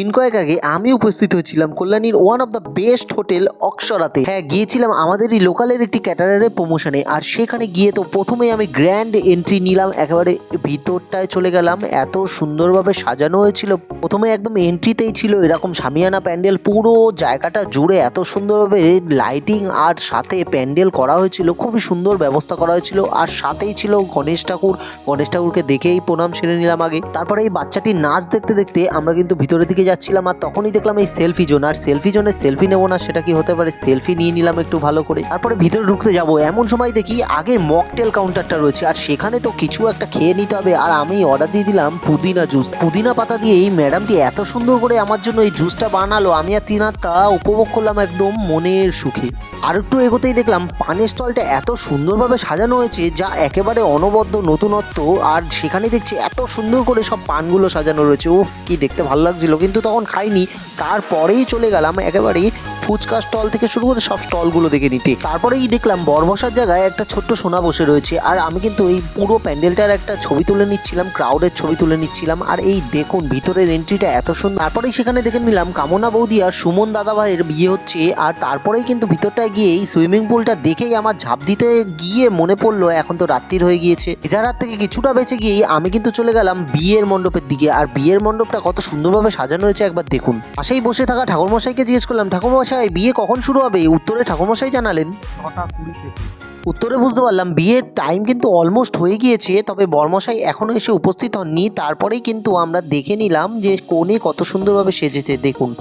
দিন কয়েক আগে আমি উপস্থিত হয়েছিলাম কল্যাণীর one of the best hotel অক্ষরাতে। হ্যাঁ গিয়েছিলাম আমাদেরই লোকালের একটি ক্যাটারারের প্রমোশনে আর সেখানে গিয়ে তো প্রথমেই আমি গ্র্যান্ড এন্ট্রি নিলাম, একেবারে ভিতরটায় চলে গেলাম, এত সুন্দরভাবে সাজানো হয়েছিল, প্রথমে একদম এন্ট্রিতেই ছিল, এরকম সামিয়ানা প্যান্ডেল, পুরো জায়গাটা জুড়ে এত সুন্দরভাবে লাইটিং আর সাথে প্যান্ডেল করা হয়েছিল, খুবই সুন্দর ব্যবস্থা করা হয়েছিল, আর সাথেই ছিল গণেশ ঠাকুর, গণেশ ঠাকুরকে দেখেই প্রণাম সেরে নিলাম আগে। তারপরে এই বাচ্চাটির নাচ দেখতে দেখতে আমরা কিন্তু ভিতরের দিকে যাচ্ছিলাম আর তখনই দেখলাম এই সেলফি জোন আর সেলফি জোনে সেলফি নেব না সেটা কি হতে পারে? সেলফি নিয়ে নিলাম একটু ভালো করে। তারপরে ভিতরে ঢুকতে যাব। এমন সময় দেখি আগে মকটেল কাউন্টারটা রয়েছে, আর সেখানে তো কিছু একটা খেয়ে নিতে হবে। আর আমি অর্ডার দিয়ে দিলাম পুদিনা জুস পুদিনা পাতা দিয়ে এই ম্যাডামটি এত সুন্দর করে আমার জন্য এই জুসটা বানালো, আমি আর তিনার তা উপভোগ করলাম একদম মনের সুখে। আর একটু এগোতেই দেখলাম পানের স্টলটা এত সুন্দরভাবে সাজানো হয়েছে যা একেবারে অনবদ্য নতুনত্ব, আর সেখানে দেখছি এত সুন্দর করে সব পানগুলো সাজানো রয়েছে। উফ, কি দেখতে ভালো লাগছিল। কিন্তু তখন খাইনি, তারপরেই চলে গেলাম একেবারে ফুচকা স্টল থেকে শুরু করে সব স্টলগুলো দেখে নিতে। তারপরেই দেখলাম বরবসার জায়গায় একটা ছোট্ট সোনা বসে রয়েছে। আর আমি কিন্তু এই পুরো প্যান্ডেলটার একটা ছবি তুলে নিচ্ছিলাম ক্রাউডের ছবি তুলে নিচ্ছিলাম। আর এই দেখুন, ভিতরের এন্ট্রিটা এত সুন্দর। তারপরেই সেখানে দেখে নিলাম কামনা বৌদি আর সুমন দাদা ভাইয়ের বিয়ে হচ্ছে। আর তারপরেই কিন্তু ভিতরটায় গিয়ে এই সুইমিং পুলটা দেখেই আমার ঝাঁপ দিতে গিয়ে মনে পড়ল, এখন তো রাত্রির হয়ে গিয়েছে। রাত থেকে কিছুটা বেঁচে গিয়েই আমি কিন্তু চলে গেলাম বিয়ের মণ্ডপের দিকে। আর বিয়ের মণ্ডপটা কত সুন্দরভাবে সাজানো হয়েছে একবার দেখুন। পাশেই বসে থাকা ঠাকুরমশাইকে জিজ্ঞেস করলাম, ঠাকুরমশাই বিয়ে কখন শুরু হবে? উত্তরে ঠাকুরমশাই জানালেন। ছটা কুড়ি থেকে। উত্তরে বুঝতে পারলাম বিয়ের টাইম কিন্তু অলমোস্ট হয়ে গিয়েছে তবে বর্মশাই এখনও এসে উপস্থিত হননি। তারপরেই কিন্তু আমরা দেখে নিলাম যে কোণে কত সুন্দরভাবে সেজেছে দেখুন।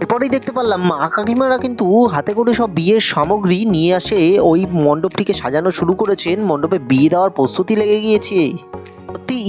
এরপরেই দেখতে পারলাম মা কাকিমারা কিন্তু হাতে করে সব বিয়ের সামগ্রী নিয়ে আসে ওই মণ্ডপটিকে সাজানো শুরু করেছেন। মণ্ডপে বিয়ে দেওয়ার প্রস্তুতি লেগে গিয়েছে।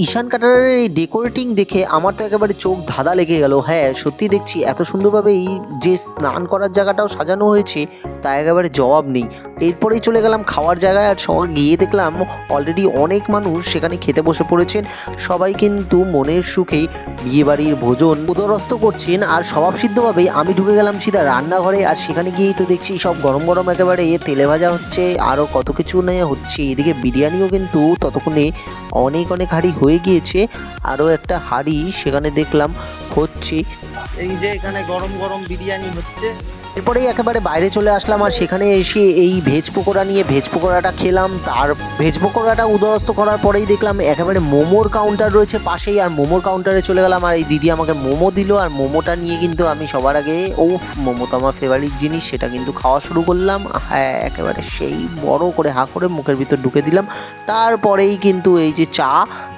ঈশান কাটারের এই ডেকোরেটিং দেখে আমার তো একেবারে চোখ ধাঁধা লেগে গেল। হ্যাঁ সত্যি দেখছি এত সুন্দরভাবে এই যে স্নান করার জায়গাটাও সাজানো হয়েছে তা একেবারে জবাব নেই। এরপরেই চলে গেলাম খাওয়ার জায়গায় আর সবাই গিয়ে দেখলাম অলরেডি অনেক মানুষ সেখানে খেতে বসে পড়েছেন। সবাই কিন্তু মনের সুখেই বিয়েবাড়ির ভোজন উদরস্ত করছেন আর স্বভাবসিদ্ধভাবেই আমি ঢুকে গেলাম সিধা রান্নাঘরে আর সেখানে গিয়েই তো দেখছি সব গরম গরম একেবারে তেলে ভাজা হচ্ছে আরও কত কিছু নিয়ে হচ্ছে। এদিকে বিরিয়ানিও কিন্তু ততক্ষণে অনেক অনেক হাঁড়ি হয়ে গিয়েছে, আরও একটা হাড়ি সেখানে দেখলাম হচ্ছে। এই যে এখানে গরম গরম বিরিয়ানি হচ্ছে। এরপরেই একেবারে বাইরে চলে আসলাম আর সেখানে এসে এই ভেজ পকোড়া নিয়ে ভেজ পকোড়াটা খেলাম। তার ভেজ পকোড়াটা উদরস্ত করার পরেই দেখলাম একেবারে মোমোর কাউন্টার রয়েছে পাশেই আর মোমোর কাউন্টারে চলে গেলাম। আর এই দিদি আমাকে মোমো দিল আর মোমোটা নিয়ে কিন্তু আমি সবার আগে ও মোমো তো আমার ফেভারিট জিনিস, সেটা কিন্তু খাওয়া শুরু করলাম। হ্যাঁ একেবারে সেই বড় করে হা করে মুখের ভিতর ঢুকে দিলাম। তারপরেই কিন্তু এই যে চা,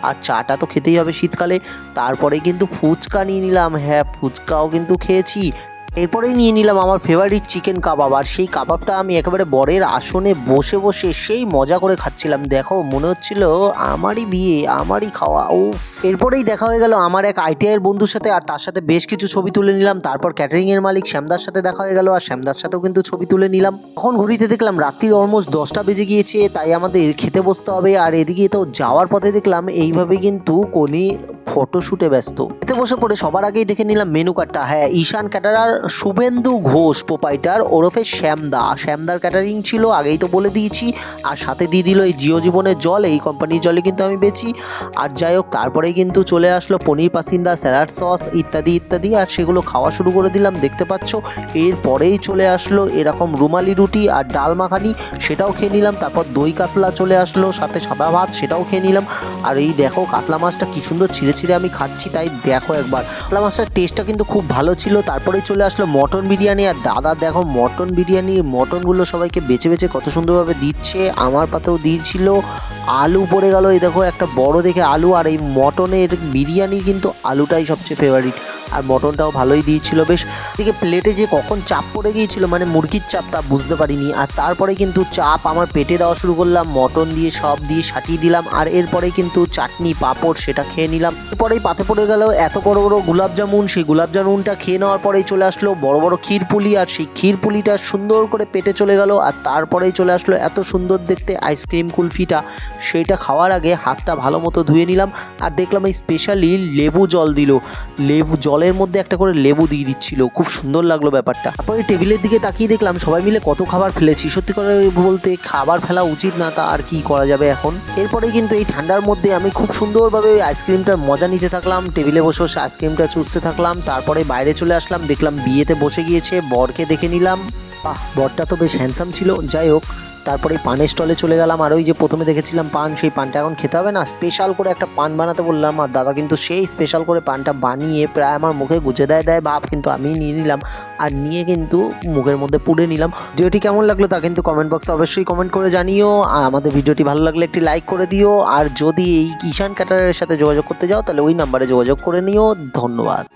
আর চাটা তো খেতেই হবে শীতকালে। তারপরেই কিন্তু ফুচকা নিয়ে নিলাম। হ্যাঁ ফুচকাও কিন্তু খেয়েছি। এরপরেই নিয়ে নিলাম আমার ফেভারিট চিকেন কাবাব আর সেই কাবাবটা আমি একেবারে বরের আসনে বসে বসে সেই মজা করে খাচ্ছিলাম। দেখো, মনে হচ্ছিল আমারই বিয়ে, আমারই খাওয়া, উফ। এরপরেই দেখা হয়ে গেল আমার এক আইটিআইয়ের বন্ধুর সাথে, আর তার সাথে বেশ কিছু ছবি তুলে নিলাম। তারপর ক্যাটারিংয়ের মালিক শ্যামদার সাথে দেখা হয়ে গেল, আর শ্যামদার সাথেও কিন্তু ছবি তুলে নিলাম। তখন ঘড়িতে দেখলাম রাত্রির অলমোস্ট দশটা বেজে গিয়েছে, তাই আমাদের খেতে বসতে হবে। আর এদিকে তো যাওয়ার পথে দেখলাম, এইভাবে কিন্তু কোনি ফটোশ্যুটে ব্যস্ত। এতে বসে পড়ে সবার আগেই দেখে নিলাম মেনু কার্ডটা হ্যাঁ ঈশান ক্যাটারার শুভেন্দু ঘোষ পোপাইটার ওরফে শ্যামদা। শ্যামদার ক্যাটারিং ছিল, আগেই তো বলে দিয়েছি। আর সাথে দিয়ে দিল এই জিও জীবনের জল, এই কোম্পানির জলে কিন্তু আমি বেচি। আর যাই হোক, তারপরেই কিন্তু চলে আসলো পনির পাসিন্দা স্যালাড সস ইত্যাদি ইত্যাদি। আর সেগুলো খাওয়া শুরু করে দিলাম, দেখতে পাচ্ছ। এরপরেই চলে আসলো এরকম রুমালি রুটি আর ডাল মাখানি, সেটাও খেয়ে নিলাম। তারপর দই কাতলা চলে আসলো, সাথে সাদা ভাত, সেটাও খেয়ে নিলাম। আর এই দেখো, কাতলা মাছটা কি সুন্দর ছিঁড়ে ছিঁড়ে আমি খাচ্ছি, তাই দেখো একবার। কাতলা মাছটার টেস্টটা কিন্তু খুব ভালো ছিল। তারপরেই চলে আসলো মটন বিরিয়ানি। আর দাদা, দেখো মটন বিরিয়ানি, মটনগুলো সবাইকে বেছে বেছে কত সুন্দরভাবে দিচ্ছে। আমার পাতেও দিয়েছিল। আলু পড়ে গেল। এই দেখো একটা বড় দেখে আলু। আর এই মটনের বিরিয়ানি কিন্তু আলুটাই সবচেয়ে ফেভারিট আর মটনটাও ভালোই দিয়েছিল বেশ। এদিকে প্লেটে যে কখন চাপ পড়ে গিয়েছিল মানে মুরগির চাপ তা বুঝতে পারিনি। আর তারপরে কিন্তু চাপ আমার পেটে দেওয়া শুরু করলাম। মটন দিয়ে, সব দিয়ে সাটিয়ে দিলাম। আর এরপরে কিন্তু চাটনি, পাঁপড়, সেটা খেয়ে নিলাম। এরপরেই পাতে পড়ে গেল। এত বড় বড় গোলাপ জামুন, সেই গোলাপ জামুনটা খেয়ে নেওয়ার পরেই চলে আসলো বড় বড় ক্ষীরপুলি, আর সেই ক্ষীরপুলিটা সুন্দর করে পেটে চলে গেল, আর তারপরেই চলে আসলো এত সুন্দর দেখতে আইসক্রিম কুলফিটা। সেইটা খাওয়ার আগে হাতটা ভালো মতো ধুয়ে নিলাম, আর দেখলাম এই স্পেশালি লেবু জল দিল। লেবু, জলের মধ্যে একটা করে লেবু দিয়ে দিচ্ছিল, খুব সুন্দর লাগল ব্যাপারটা। তারপরে টেবিলের দিকে তাকিয়ে দেখলাম সবাই মিলে কত খাবার ফেলেছি, সত্যি করে বলতে খাবার ফেলা উচিত না তা আর কি করা যাবে এখন? এরপরে কিন্তু এই ঠান্ডার মধ্যে আমি খুব সুন্দরভাবে আইসক্রিমটার মজা নিতে থাকলাম, টেবিলে বসে বসে আইসক্রিমটা চুষতে থাকলাম, তারপরে বাইরে চলে আসলাম, দেখলাম বিয়েতে বসে গিয়েছে, বরকে দেখে নিলাম। বাহ, বরটা তো বেশ হ্যান্ডসাম ছিল। যাই হোক তারপরে এই পানের স্টলে চলে গেলাম আর ওই যে প্রথমে দেখেছিলাম পান, সেই পানটা এখন খেতে হবে না। স্পেশাল করে একটা পান বানাতে বললাম আর দাদা কিন্তু সেই স্পেশাল করে পানটা বানিয়ে প্রায় আমার মুখে গুজে দেয় দেয় ভাব কিন্তু আমি নিয়ে নিলাম আর নিয়ে কিন্তু মুখের মধ্যে পুড়ে নিলাম। ভিডিওটি কেমন লাগল তা কিন্তু কমেন্ট বক্সে অবশ্যই কমেন্ট করে জানিও। আর আমাদের ভিডিওটি ভালো লাগলে একটি লাইক করে দিও। আর যদি এই ঈশান ক্যাটারের সাথে যোগাযোগ করতে যাও তাহলে ওই নাম্বারে যোগাযোগ করে নিও। ধন্যবাদ।